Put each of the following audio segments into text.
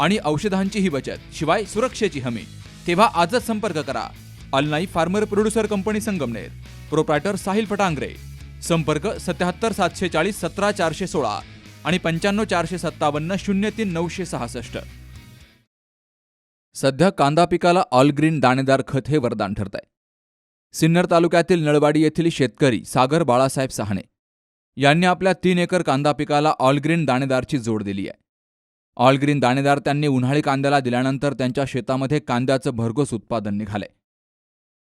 आणि औषधांचीही बचत शिवाय सुरक्षेची हमी. तेव्हा आजच संपर्क करा. Alnai farmer producer company Sangamner. Proprietor Sahil Fatangare. संपर्क सत्याहत्तर सातशे चाळीस सतरा चारशे सोळा आणि पंच्याण्णव चारशे सत्तावन्न शून्य तीन नऊशे सहासष्ट. सध्या कांदा पिकाला ऑलग्रीन दाणेदार खत हे वरदान ठरत आहे सिन्नर तालुक्यातील नळवाडी येथील शेतकरी सागर बाळासाहेब सहाणे यांनी आपल्या तीन एकर कांदा पिकाला ऑलग्रीन दाणेदारची जोड दिली आहे. ऑलग्रीन दाणेदार त्यांनी उन्हाळी कांद्याला दिल्यानंतर त्यांच्या शेतामध्ये कांद्याचं भरघोस उत्पादन निघालंय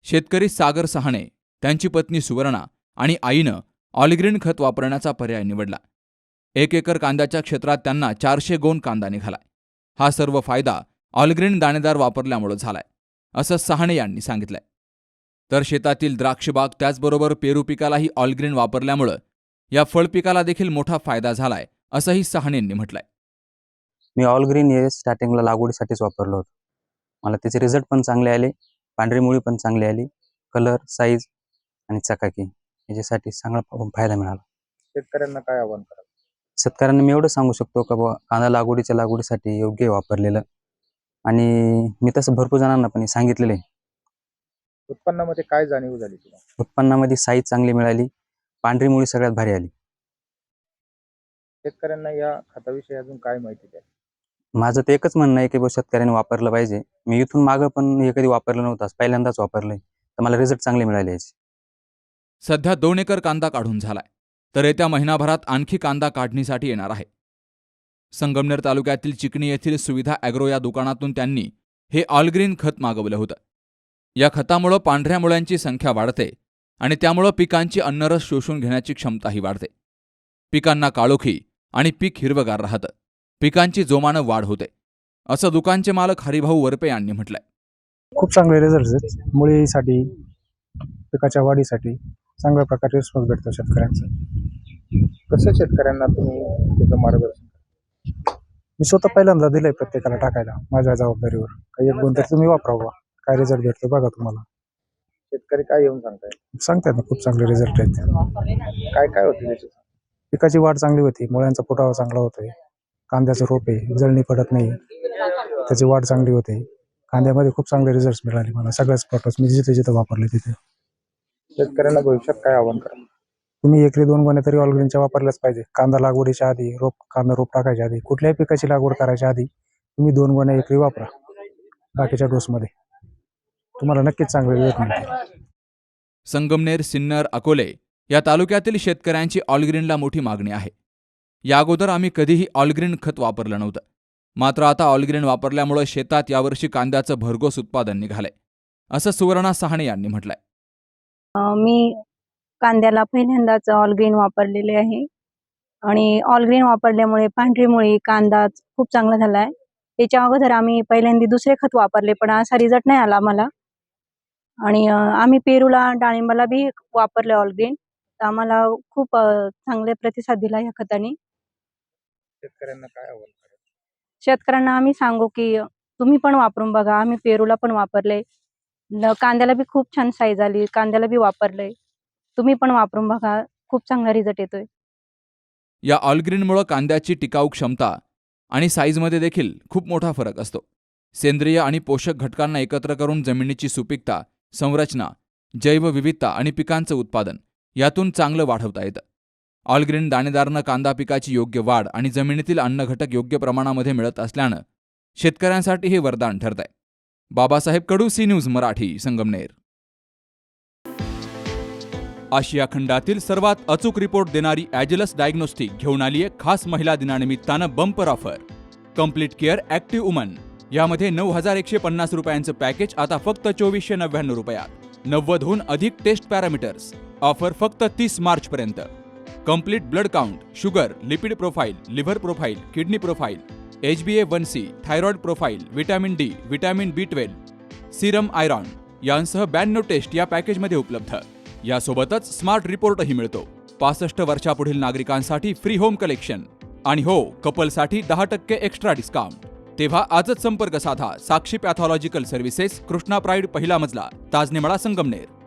शेतकरी सागर सहाणे त्यांची पत्नी सुवर्णा आणि आईनं ऑलग्रीन खत वापरण्याचा पर्याय निवडला. एक एकर कांद्याच्या क्षेत्रात त्यांना चारशे गोन कांदा निघालाय हा सर्व फायदा ऑलग्रीन दाणेदार वापरल्यामुळे झालाय असं सहाणे यांनी सांगितलंय. तर शेतातील द्राक्षबाग त्याचबरोबर पेरू पिकालाही ऑलग्रीन वापरल्यामुळं या फळ पिकाला देखील मोठा फायदा झालाय असंही सहाणेंनी म्हटलंय. मी ऑल ग्रीन हे स्टार्टिंगला लागवडीसाठीच वापरलं होतं. मला त्याचे रिझल्ट पण चांगले आले पांढरी मुळी पण चांगली आली कलर साईज आणि चकाकी याच्यासाठी चांगला फायदा मिळाला. शेतकऱ्यांना काय आव्हान करा शेतकऱ्यांना मी एवढं सांगू शकतो का बुवा कांदा लागवडीच्या लागवडीसाठी योग्य वापरलेलं. आणि मी तसं भरपूर जणांना पण सांगितलेलं आहे. उत्पन्नामध्ये काय जाणीव झाली तुला? उत्पन्नामध्ये साईज चांगली मिळाली पांढरी मुळी सगळ्यात भारी आली. शेतकऱ्यांना या खताविषयी अजून काय माहिती द्या माझं ते एकच म्हणणं आहे की बुवा शेतकऱ्यांनी वापरलं पाहिजे. मी इथून मागं पण हे कधी वापरलं नव्हतं पहिल्यांदाच वापरलंय. तर मला रिझल्ट चांगले मिळाले याचे. सध्या दोन एकर कांदा काढून झालाय. तर येत्या महिनाभरात आणखी कांदा काढणीसाठी येणार आहे. संगमनेर तालुक्यातील चिकणी येथील सुविधा ॲग्रो या दुकानातून त्यांनी हे ऑलग्रीन खत मागवलं होतं. या खतामुळं पांढऱ्या मुळ्यांची संख्या वाढते आणि त्यामुळं पिकांची अन्नरस शोषून घेण्याची क्षमताही वाढते. पिकांना काळोखी आणि पीक हिरवगार राहतं. पिकांची जोमानं वाढ होते. असं दुकानचे मालक हरिभाऊ वरपे यांनी म्हटलंय. खूप चांगले रिझल्ट आहेत. मुळीसाठी पिकाच्या वाढीसाठी चांगल्या प्रकारे रिस्पॉन्स भेटतो शेतकऱ्यांचा. कसं शेतकऱ्यांना तुम्ही त्याचं मार्गदर्शन? मी स्वतः पहिल्यांदा दिलंय प्रत्येकाला टाकायला माझ्या जबाबदारीवर. काही एक दोन तरी तुम्ही वापरावा काय रिझल्ट भेटतो बघा तुम्हाला. शेतकरी काय येऊन सांगताय? सांगतात ना खूप चांगले रिझल्ट आहेत. काय काय होते त्याचे पिकाची वाढ चांगली होती मुळ्यांचा फुटावा चांगला होतोय. कांद्याचं रोप आहे जळणी पडत नाही. त्याची वाढ चांगली होते. कांद्यामध्ये खूप चांगले रिझल्ट मिळाले मला. सगळ्याच प्लॉटर्स मी जिथे जिथे वापरले तिथे. शेतकऱ्यांना भविष्यात काय आव्हान करा? तुम्ही एकरी दोन गोण्या तरी ऑलग्रीनच्या वापरल्याच पाहिजे. कांदा लागवडीच्या आधी रोप कांदा रोप टाकायच्या आधी कुठल्याही पिकाची लागवड करायच्या आधी तुम्ही दोन गोण्या एकरी वापरा. बाकीच्या डोसमध्ये तुम्हाला नक्कीच चांगले संगमनेर सिन्नर अकोले या तालुक्यातील शेतकऱ्यांची ऑलग्रीनला मोठी मागणी आहे. या अगोदर आम्ही कधीही ऑलग्रीन खत वापरलं नव्हतं. मात्र आता ऑलग्रीन वापरल्यामुळे शेतात यावर्षी कांद्याचं भरघोस उत्पादन निघालंय. असं सुवर्णा सहाणे यांनी म्हटलंय. मी कांद्याला पहिल्यांदाच ऑलग्रीन वापरलेले आहे. आणि ऑलग्रीन वापरल्यामुळे पांढरी मुळी कांदा खूप चांगला झाला आहे त्याच्या अगोदर आम्ही पहिल्यांदा दुसरे खत वापरले पण असा रिझल्ट नाही आला आम्हाला. आणि आम्ही पेरूला डाळिंबाला बी वापरले ऑलग्रीन तर आम्हाला खूप चांगले प्रतिसाद दिला या खताने. शेतकऱ्यांना काय आव्हान करा शेतकऱ्यांना आम्ही सांगू की तुम्ही पण वापरून बघा. आम्ही पेरूला पण वापरले. ल- कांद्याला बी खूप छान साईज आली. कांद्याला बी वापरले. तुम्ही पण वापरून बघा. खूप चांगला रिझल्ट येतोय. या ऑलग्रीनमुळं कांद्याची टिकाऊ क्षमता आणि साईजमध्ये देखील खूप मोठा फरक असतो. सेंद्रिय आणि पोषक घटकांना एकत्र करून जमिनीची सुपीकता संरचना जैवविविधता आणि पिकांचं उत्पादन यातून चांगलं वाढवता येतं. ऑलग्रीन दाणेदारनं कांदा पिकाची योग्य वाढ आणि जमिनीतील अन्नघटक योग्य प्रमाणामध्ये मिळत असल्यानं शेतकऱ्यांसाठी हे वरदान ठरतंय. Babasaheb Kadu C news Marathi Sangamner. आशिया खंडातील सर्वात अचूक रिपोर्ट देणारी ॲजलस डायग्नोस्टिक घेऊन आली आहे खास महिला दिनानिमित्तानं bumper offer. Complete care active woman. यामध्ये नऊ हजार एकशे पन्नास रुपयांचं पॅकेज आता फक्त चोवीसशे नव्याण्णव रुपयात. नव्वदहून अधिक टेस्ट पॅरामीटर्स. ऑफर फक्त तीस मार्चपर्यंत. Complete blood count sugar lipid profile liver profile kidney profile H B A one C thyroid profile vitamin D vitamin B twelve serum iron यांसह ब्याण्णव टेस्ट या पॅकेजमध्ये उपलब्ध. यासोबतच स्मार्ट रिपोर्टही मिळतो. पासष्ट वर्षापुढील नागरिकांसाठी फ्री होम कलेक्शन आणि हो कपलसाठी दहा टक्के एक्स्ट्रा डिस्काउंट तेव्हा आजच संपर्क साधा Sakshi pathological services Krishna pride पहिला मजला ताजनेमळा संगमनेर.